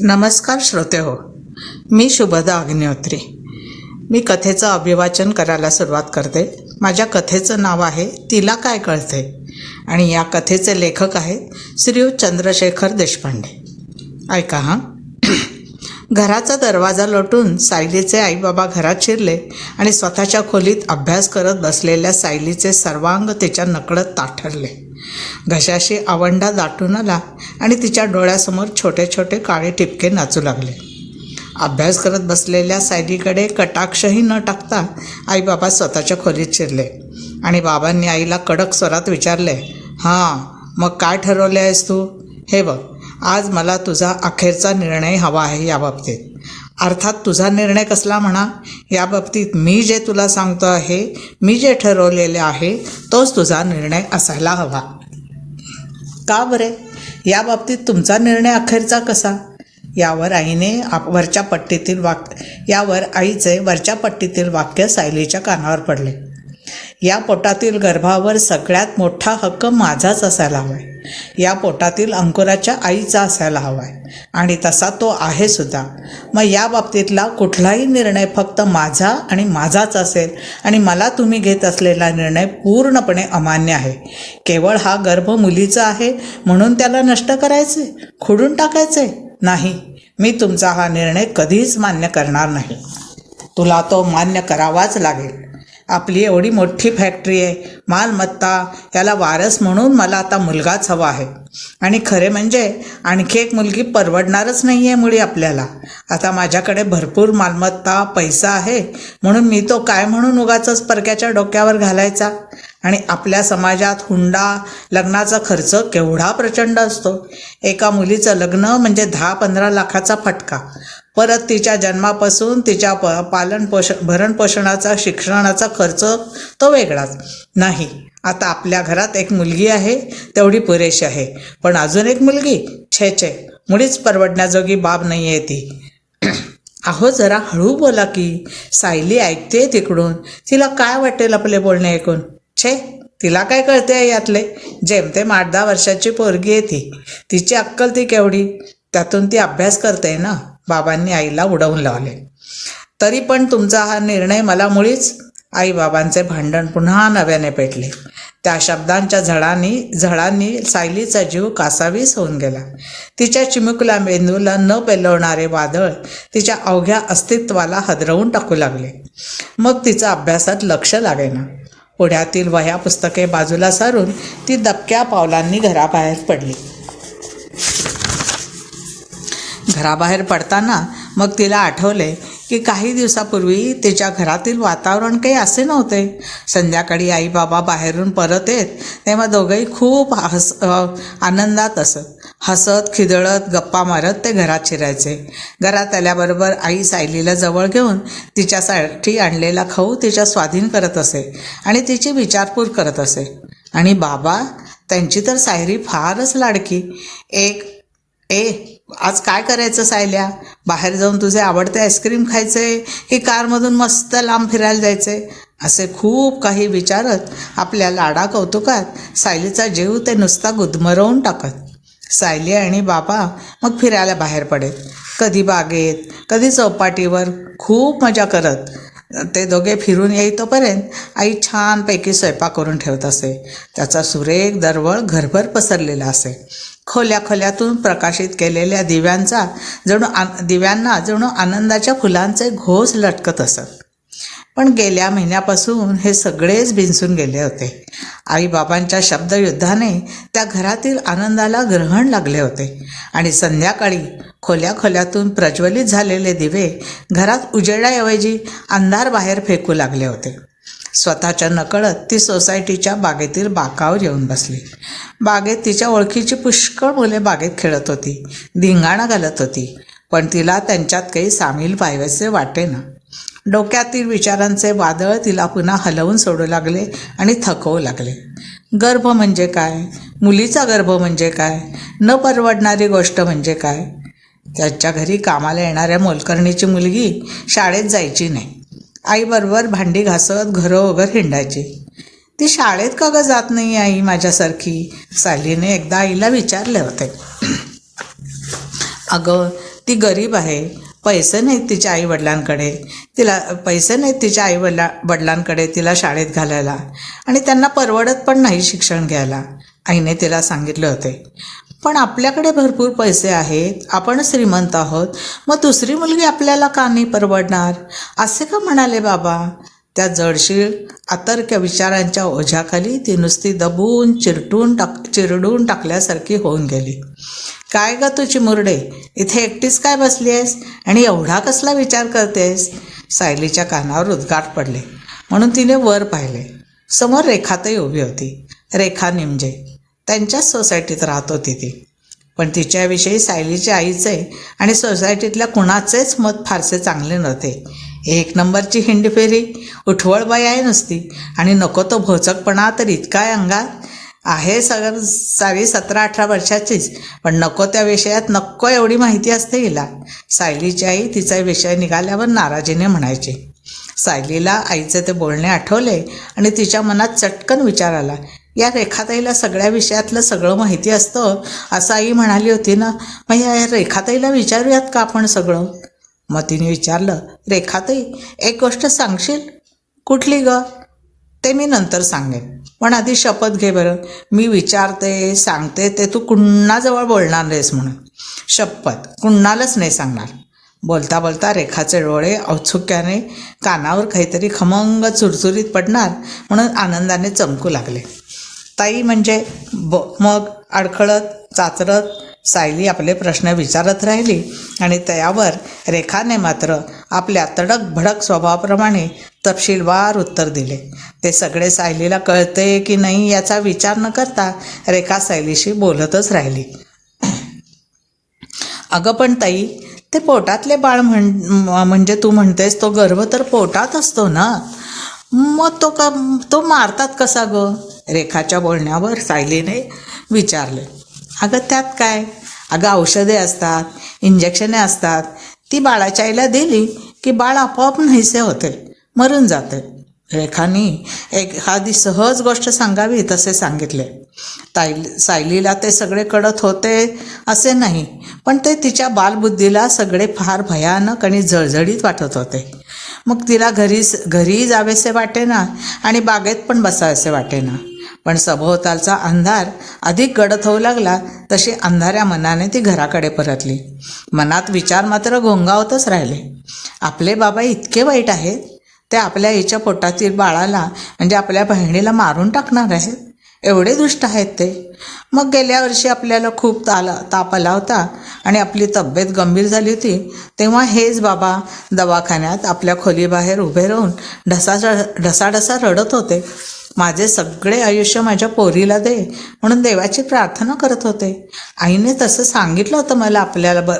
नमस्कार श्रोते हो मी शुभदा अग्निहोत्री. मी कथेचं अभिवाचन करायला सुरुवात करते. माझ्या कथेचं नाव आहे तिला काय कळते? आणि या कथेचे लेखक आहेत श्रीयुत चंद्रशेखर देशपांडे. ऐका हां. घराचा दरवाजा लोटून सायलीचे आईबाबा घरात शिरले आणि स्वतःच्या खोलीत अभ्यास करत बसलेल्या सायलीचे सर्वांग तिच्या नकळत ताठरले. घशाशी आवंडा दाटून आला आणि तिच्या डोळ्यासमोर छोटे छोटे काळे टिपके नाचू लागले. अभ्यास करत बसलेल्या सायलीकडे कटाक्षही न टाकता आईबाबा स्वतःच्या खोलीत शिरले आणि बाबांनी आईला कडक स्वरात विचारले हां मग काय ठरवले आहेस तू? हे बघ आज मला तुझा अखेरचा निर्णय हवा आहे याबाबतीत अर्थात तुझा निर्णय कसला म्हणा याबाबतीत मी जे तुला सांगतो आहे मी जे ठरवलेले आहे तोच तुझा निर्णय असायला हवा. का बरे? याबाबतीत तुमचा निर्णय अखेरचा कसा? यावर आईने आप वरच्या पट्टीतील वाक यावर आईचे वरच्या पट्टीतील वाक्य सायलीच्या कानावर पडले. या पोटातील गर्भावर सगळ्यात मोठा हक्क माझाच असायला हवा आहे या पोटातील अंकुराच्या आईचा असायला हवा आहे आणि तसा तो आहे सुद्धा. मग या बाबतीतला कुठलाही निर्णय फक्त माझा आणि माझाच असेल आणि मला तुम्ही घेत असलेला निर्णय पूर्णपणे अमान्य आहे. केवळ हा गर्भ मुलीचा आहे म्हणून त्याला नष्ट करायचे? खुडून टाकायचे? नाही. मी तुमचा हा निर्णय कधीच मान्य करणार नाही. तुला तो मान्य करावाच लागेल. आपली एवढी मोठी फॅक्टरी आहे. मालमत्ता याला वारस म्हणून मला आता मुलगाच हवा आहे. आणि खरे म्हणजे आणखी एक मुलगी परवडणारच नाही आहे मुळी आपल्याला. आता माझ्याकडे भरपूर मालमत्ता पैसा आहे. म्हणून मी तो काय म्हणून उगाच परक्याच्या डोक्यावर घालायचा? आणि आपल्या समाजात हुंडा लग्नाचा खर्च केवढा प्रचंड असतो? एका मुलीचं लग्न म्हणजे दहा पंधरा लाखाचा फटका. परत तिच्या जन्मापासून तिच्या प पालन पोष भरणपोषणाचा शिक्षणाचा खर्च तो वेगळाच. नाही नाही. आता आपल्या घरात एक मुलगी आहे तेवढी पुरेशी आहे. पण अजून एक मुलगी छे छे. मुळीच परवडण्याजोगी बाब नाही आहे ती. अहो जरा हळू बोला की. सायली ऐकते तिकडून. तिला काय वाटेल आपले बोलणे ऐकून? छे तिला काय कळते यातले? जेमतेम आठ दहा वर्षाची पोरगी आहे ती. तिची अक्कल ती केवढी? त्यातून ती अभ्यास करते ना? बाबांनी आईला उडवून लावले. तरी पण तुमचा हा निर्णय मला मुळीच आईबाबांचे भांडण पुन्हा नव्याने पेटले. त्या शब्दांच्या झळांनी झळांनी सायलीचा जीव कासावीस होऊन गेला. तिच्या चिमुकल्या मेंदूला न पेलवणारे वादळ तिच्या अवघ्या अस्तित्वाला हदरवून टाकू लागले. मग तिचा अभ्यासात लक्ष लागेना. पुढ्यातील वह्या पुस्तके बाजूला सारून ती दबक्या पावलांनी घराबाहेर पडली. घराबाहेर पडताना मग तिला आठवले की काही दिवसापूर्वी तिच्या घरातील वातावरण काही असे नव्हते. संध्याकाळी आई बाबा बाहेरून परत येत तेव्हा दोघंही खूप हस आनंदात असत. हसत खिदळत गप्पा मारत ते घरात शिरायचे. घरात आल्याबरोबर आई सायलीला जवळ घेऊन तिच्यासाठी आणलेला खाऊ तिच्या स्वाधीन करत असे आणि तिची विचारपूर करत असे. आणि बाबा त्यांची तर सायरी फारच लाडकी. एक ए आज काय करायचं सायल्या? बाहेर जाऊन तुझे आवडते आईस्क्रीम खायचे की कारमधून मस्त लांब फिरायला जायचे असे खूप काही विचारत आपल्या लाडा कौतुकात सायलीचा जीव ते नुसता गुदमरवून टाकत. सायली आणि बाबा मग फिरायला बाहेर पडेत. कधी बागेत कधी चौपाटीवर खूप मजा करत. ते दोघे फिरून येईतोपर्यंत आई छानपैकी स्वयंपाक करून ठेवत असे. त्याचा सुरेख दरवळ घरभर पसरलेला असे. खोल्या खोल्यातून प्रकाशित केलेल्या दिव्यांचा जणू आ दिव्यांना जणू आनंदाच्या फुलांचे घोस लटकत असत. पण गेल्या महिन्यापासून हे सगळेच भिंसून गेले होते. आईबाबांच्या शब्दयुद्धाने त्या घरातील आनंदाला ग्रहण लागले होते. आणि संध्याकाळी खोल्या खोल्यातून प्रज्वलित झालेले दिवे घरात उजेडाऐवजी अंधार बाहेर फेकू लागले होते. स्वतःच्या नकळत ती सोसायटीच्या बागेतील बाकावर येऊन बसली. बागेत तिच्या ओळखीची पुष्कळ मुले बागेत खेळत होती. धिंगाणा घालत होती. पण तिला त्यांच्यात काही सामील पाहायचे वाटे ना डोक्यातील विचारांचे वादळ तिला पुन्हा हलवून सोडू लागले आणि थकवू लागले. गर्भ म्हणजे काय? मुलीचा गर्भ म्हणजे काय? न परवडणारी गोष्ट म्हणजे काय? त्याच्या घरी कामाला येणाऱ्या मोलकर्णीची मुलगी शाळेत जायची नाही. आईबरोबर भांडी घासत घरं वगैरे हिंडायची. ती शाळेत का ग जात नाही आई माझ्यासारखी? सालीने एकदा आईला विचारले होते. अगं ती गरीब आहे. पैसे नाहीत तिच्या आईवडिलांकडे. तिला पैसे नाहीत तिच्या आईवडिला वडिलांकडे तिला शाळेत घालायला. आणि त्यांना परवडत पण नाही शिक्षण घ्यायला. आईने तिला सांगितले होते. पण आपल्याकडे भरपूर पैसे आहेत आपण श्रीमंत आहोत मग दुसरी मुलगी आपल्याला का नाही परवडणार? असे का म्हणाले बाबा? त्या जडशीळ आतर्क्य विचारांच्या ओझ्याखाली ती नुसती दबून चिरटून टाक चिरडून टाकल्यासारखी होऊन गेली. काय ग तू चिमुरडे इथे एकटीच काय बसली आहेस? आणि एवढा कसला विचार करतेस? सायलीच्या कानावर उद्गार पडले. म्हणून तिने वर पाहिले. समोर रेखातही उभी होती. रेखा निमजे. त्यांच्याच सोसायटीत राहत होती ती पण तिच्याविषयी सायलीच्या आईचे आणि सोसायटीतल्या कुणाचेच मत फारसे चांगले नव्हते. एक नंबरची हिंडफेरी उठवळबाई आहे नुसती. आणि नको तो भोचकपणा तर इतका अंगात आहे सगळं सारी सतरा अठरा वर्षाचीच. पण नको त्या विषयात नको एवढी माहिती असते हिला. सायलीची आई तिचा विषय निघाल्यावर नाराजीने म्हणायची. सायलीला आईचे ते बोलणे आठवले आणि तिच्या मनात चटकन विचार आला. या रेखाताईला सगळ्या विषयातलं सगळं माहिती असतं असं आई म्हणाली होती ना मग या रेखाताईला विचारूयात का आपण सगळं? मग तिने विचारलं रेखाताई एक गोष्ट सांगशील? कुठली ग? ते मी नंतर सांगेन. पण आधी शपथ घे बरं. मी विचारते सांगते ते तू कुणाजवळ बोलणार नाहीस म्हणून. शपथ? कुणालाच नाही सांगणार. बोलता बोलता रेखाचे डोळे औत्सुक्याने कानावर काहीतरी खमंग चुरचुरीत पडणार म्हणून आनंदाने चमकू लागले. ताई म्हणजे ब मग अडखळत चाचरत सायली आपले प्रश्न विचारत राहिली आणि त्यावर रेखाने मात्र आपल्या तडक भडक स्वभावाप्रमाणे तपशीलवार उत्तर दिले. ते सगळे सायलीला कळते की नाही याचा विचार न करता रेखा सायलीशी बोलतच राहिली. अगं पण ताई ते पोटातले बाळ म्हण म्हणजे तू म्हणतेस तो गर्भ तर पोटात असतो ना? मग तो का तो मारतात कसा गं? रेखाच्या बोलण्यावर सायलीने विचारले अगं त्यात काय? अगं औषधे असतात इंजेक्शने असतात. ती बाळाच्या आईला दिली की बाळ आपोआप नाहीसे होते मरून जाते. रेखानी एखादी सहज गोष्ट सांगावी तसे सांगितले. ताई सायलीला ते सगळे कळत होते असे नाही पण ते तिच्या बालबुद्धीला सगळे फार भयानक आणि जळजळीत वाटत होते. मग तिला घरी घरीही जावेसे वाटेना आणि बागेत पण बसावेसे वाटेना. पण सभोवतालचा अंधार अधिक गडद होऊ लागला तशी अंधाऱ्या मनाने ती घराकडे परतली. मनात विचार मात्र घोंगावतच राहिले. आपले बाबा इतके वाईट आहेत. ते आपल्या आईच्या पोटातील बाळाला म्हणजे आपल्या बहिणीला मारून टाकणार आहेत. एवढे दुष्ट आहेत ते. मग गेल्या वर्षी आपल्याला खूप ताला ताप आला होता आणि आपली तब्येत गंभीर झाली होती तेव्हा हेच बाबा दवाखान्यात आपल्या खोलीबाहेर उभे राहून ढसा ढसाढसा रडत होते. माझे सगळे आयुष्य माझ्या पोरीला दे म्हणून देवाची प्रार्थना करत होते. आईने तसं सांगितलं होतं मला आपल्याला ब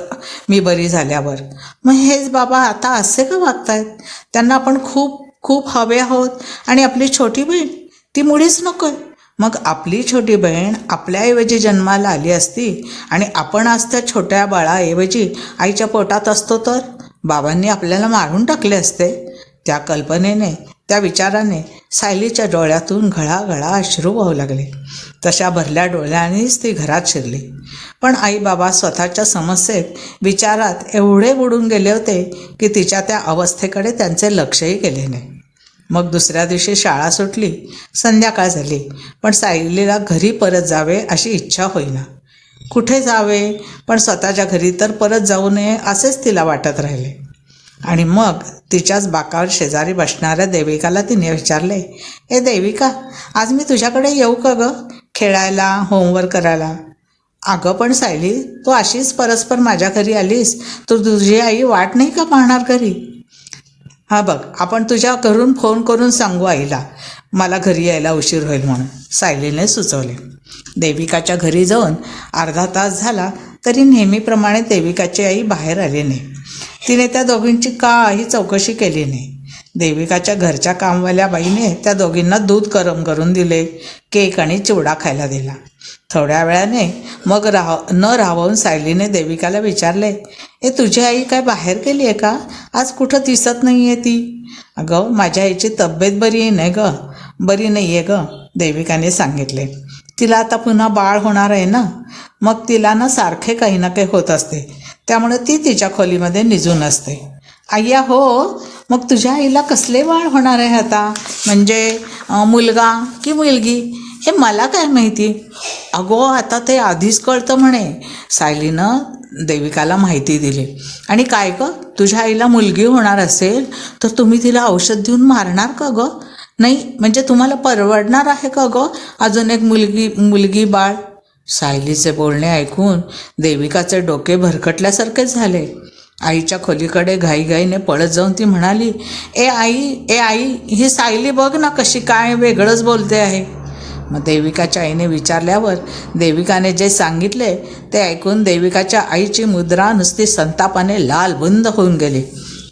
मी बरी झाल्यावर. मग हेच बाबा आता असे का वागतायत? त्यांना आपण खूप खूप हवे आहोत आणि आपली छोटी बहीण ती मुळीच नकोय. मग आपली छोटी बहीण आपल्याऐवजी जन्माला आली असती आणि आपण आज त्या छोट्या बाळाऐवजी आईच्या पोटात असतो तर? बाबांनी आपल्याला मारून टाकले असते. त्या कल्पनेने त्या विचाराने सायलीच्या डोळ्यातून घळाघळा अश्रू वाहू लागले. तशा भरल्या डोळ्यांनीच ती घरात शिरली. पण आई बाबा स्वतःच्या समस्येत विचारात एवढे बुडून गेले होते की तिच्या त्या अवस्थेकडे त्यांचे लक्षही गेले नाही. मग दुसऱ्या दिवशी शाळा सुटली संध्याकाळ झाली पण सायलीला घरी परत जावे अशी इच्छा होईना. कुठे जावे? पण स्वतःच्या घरी तर परत जाऊ नये असेच तिला वाटत राहिले. आणि मग तिच्याच बाकावर शेजारी बसणाऱ्या देविकाला तिने विचारले ए देविका आज मी तुझ्याकडे येऊ का ग? खेळायला होमवर्क करायला. अगं पण सायली तू अशीच परस्पर माझ्या घरी आलीस तर तुझी आई वाट नाही का पाहणार घरी? हां बघ आपण तुझ्या घरून फोन करून सांगू आईला. मला घरी यायला उशीर होईल म्हणून सायलीने सुचवले. देविकाच्या घरी जाऊन अर्धा तास झाला तरी नेहमीप्रमाणे देविकाची आई बाहेर आली नाही. तिने त्या दोघींची काही चौकशी केली नाही. देविकाच्या घरच्या कामवाल्या बाईने त्या दोघींना दूध गरम करून दिले केक आणि चिवडा खायला दिला. थोड्या वेळाने मग राह न राहवून सायलीने देविकाला विचारले ए तुझी आई काय बाहेर गेली आहे का? आज कुठं दिसत नाही आहे ती? अगं माझ्या आईची तब्येत बरी आहे नाही ग? बरी नाही आहे ग देविकाने सांगितले. तिला आता पुन्हा बाळ होणार आहे ना? मग तिला ना सारखे काही ना काही होत असते. त्यामुळे ती तिच्या खोलीमध्ये निजून असते. आय्या हो. मग तुझ्या आईला कसले बाळ होणार आहे आता? म्हणजे मुलगा की मुलगी? हे मला काय माहिती? अगो आता ते आधीच कळतं म्हणे. सायलीनं देविकाला माहिती दिली. आणि काय ग? तुझ्या आईला मुलगी होणार असेल तर तुम्ही तिला औषध देऊन मारणार का गं? नाही म्हणजे तुम्हाला परवडणार आहे का गं? अजून एक मुलगी मुलगी बाळ? सायलीचे बोलणे ऐकून देविकाचे डोके भरकटल्यासारखेच झाले. आईच्या खोलीकडे घाईघाईने पळत जाऊन ती म्हणाली ए आई ए आई ही सायली बघ ना कशी काय वेगळंच बोलते आहे. मग देविकाच्या आईने विचारल्यावर देविकाने जे सांगितले ते ऐकून देविकाच्या आईची मुद्रा नुसती संतापाने लालबुंद होऊन गेली.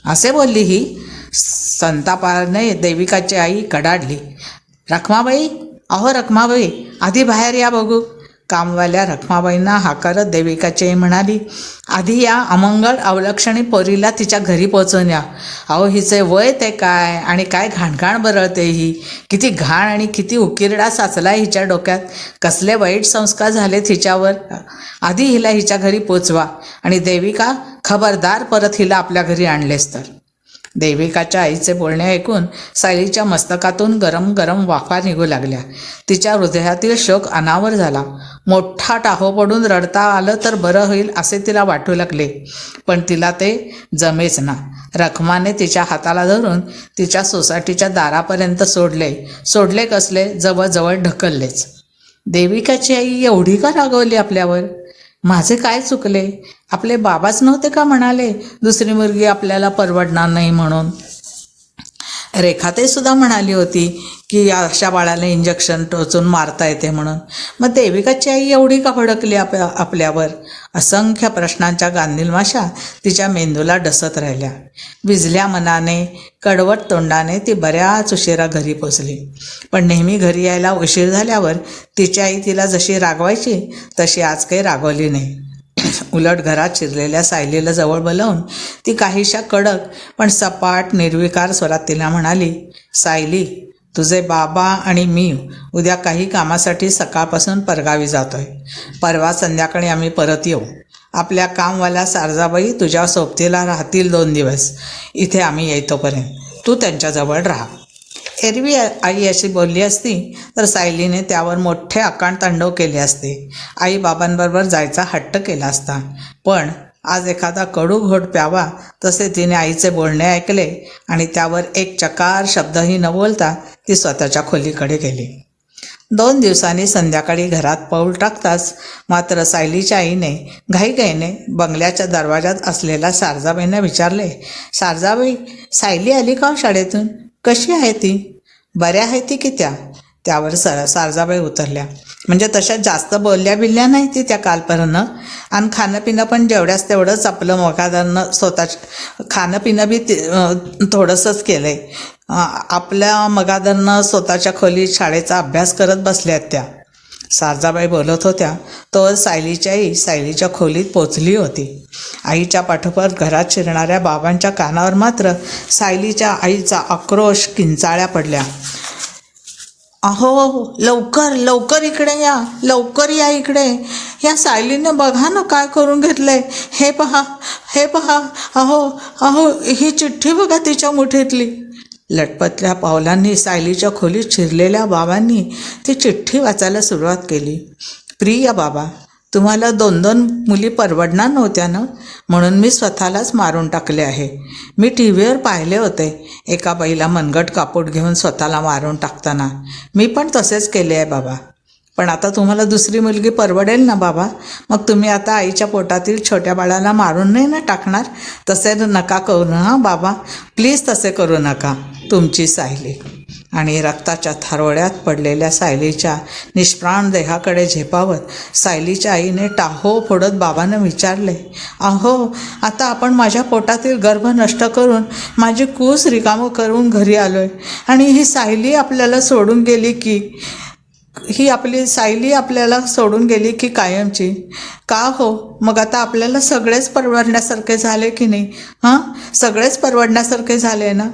असे बोलली ही संतापाने देविकाची आई कडाडली. रखमाबाई अहो रखमाबाई आधी बाहेर या बघू. कामवाल्या रखमाबाईंना हाकारत देविकाची आई म्हणाली आधी या अमंगळ अवलक्षणी पोरीला तिच्या घरी पोचवून या. अहो हिचे वय ते काय आणि काय घाणघाण बरळते ही? किती घाण आणि किती उकिरडा साचलाय हिच्या डोक्यात. कसले वाईट संस्कार झालेत हिच्यावर. आधी हिला हिच्या घरी पोचवा आणि देविका खबरदार परत हिला आपल्या घरी आणलेस तर. देविकाच्या आईचे बोलणे ऐकून सायलीच्या मस्तकातून गरम गरम वाफा निघू लागल्या. तिच्या हृदयातील शोक अनावर झाला. मोठा टाहो पडून रडता आलं तर बरं होईल असे तिला वाटू लागले. पण तिला ते जमेच ना. रखमाने तिच्या हाताला धरून तिच्या सोसायटीच्या दारापर्यंत सोडले. सोडले कसले? जवळजवळ ढकललेच. देविकाची आई एवढी का रागवली आपल्यावर? माझे काय चुकले? आपले बाबाच नव्हते का म्हणाले दुसरी मुलगी आपल्याला परवडणार नाही म्हणून? रेखाते सुद्धा म्हणाली होती की अशा बाळाला इंजेक्शन टोचून मारता येते म्हणून. मग देविकाची आई एवढी का भडकली आप आपल्यावर? असंख्य प्रश्नांच्या गांधीलमाशा तिच्या मेंदूला डसत राहिल्या. विजल्या मनाने कडवट तोंडाने ती बऱ्याच उशिरा घरी पोचली. पण नेहमी घरी यायला उशीर झाल्यावर तिची आई तिला जशी रागवायची तशी आज काही रागवली नाही. उलट घरात शिरलेल्या सायलीला जवळ बोलावून ती काहीशा कडक पण सपाट निर्विकार स्वरात तिला म्हणाली सायली तुझे बाबा आणि मी उद्या काही कामासाठी सकाळपासून परगावी जातोय. परवा संध्याकाळी आम्ही परत येऊ. आपल्या कामवाल्या सारजाबाई तुझ्या सोबतीला राहतील दोन दिवस. इथे आम्ही येतोपर्यंत तू त्यांच्याजवळ राहा. एरवी आई अशी बोलली असती तर सायलीने त्यावर मोठे आकाण तांडव केले असते. आई बाबांबरोबर जायचा हट्ट केला असता. पण आज एखादा कडू घोट प्यावा तसे तिने आईचे बोलणे ऐकले आणि त्यावर एक चकार शब्दही न बोलता ती स्वतःच्या खोलीकडे गेली. दोन दिवसांनी संध्याकाळी घरात पाऊल टाकताच मात्र सायलीच्या आईने घाईघाईने बंगल्याच्या दरवाजात असलेल्या सारजाबाईंना विचारले सारजाबाई सायली आली का हो शाळेतून? कशी आहे ती? बऱ्या आहे ती की त्या? त्यावर सर सारजाबाई उतरल्या. म्हणजे तशा जास्त बोलल्या बिलल्या नाही ती त्या कालपर्यंत. आणि खाणं पिणं पण जेवढ्याच तेवढंच आपलं मोकादानं स्वतः खाणं पिणं बी थोडंसंच केलं आहे आपल्या मगादरनं स्वतःच्या खोलीत शाळेचा अभ्यास करत बसल्यात त्या. सारजाबाई बोलत होत्या तो सायलीची आई सायलीच्या खोलीत पोचली होती. आईच्या पाठोपाठ घरात शिरणाऱ्या बाबांच्या कानावर मात्र सायलीच्या आईचा आक्रोश किंचाळ्या पडल्या. अहो लवकर लवकर इकडे या लवकर या इकडे. या सायलीनं बघा ना काय करून घेतलंय. हे पहा हे पहा. अहो अहो ही चिठ्ठी बघा तिच्या मुठीतली. लटपटल्या पावलांनी सायलीच्या खोलीत शिरलेल्या बाबांनी ती चिठ्ठी वाचायला सुरुवात केली. प्रिय बाबा तुम्हाला दोन दोन मुली परवडणार नव्हत्या ना? म्हणून मी स्वतःलाच मारून टाकले आहे. मी टी व्हीवर पाहिले होते. एका बाईला मनगट कापूट घेऊन स्वतःला मारून टाकताना. मी पण तसेच केले आहे बाबा. पण आता तुम्हाला दुसरी मुलगी परवडेल ना बाबा? मग तुम्ही आता आईच्या पोटातील छोट्या बाळाला मारून नाही ना टाकणार? तसे नका करू ना हां बाबा. प्लीज तसे करू नका तुमची सायली. आणि रक्ताच्या थारोळ्यात पडलेल्या सायलीच्या निष्प्राण देहाकडे झेपावत सायलीच्या आईने टाहो फोडत बाबांना विचारले अहो आता आपण माझ्या पोटातील गर्भ नष्ट करून माझी कूस रिकामं करून घरी आलो आहे आणि ही सायली आपल्याला सोडून गेली की ही आपली सायली आपल्याला सोडून गेली की कायमची. का हो? मग आता आपल्याला सगळेच परवडण्यासारखे झाले की नाही? हां? सगळेच परवडण्यासारखे झाले ना?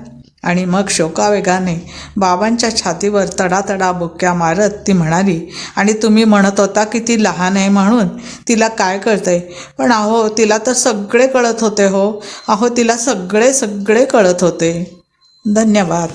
आणि मग शोकावेगाने बाबांच्या छातीवर तडातडा बुक्क्या मारत ती म्हणाली आणि तुम्ही म्हणत होता की ती लहान आहे म्हणून तिला काय कळतंय? पण अहो तिला तर सगळे कळत होते हो. अहो तिला सगळे सगळे कळत होते. धन्यवाद.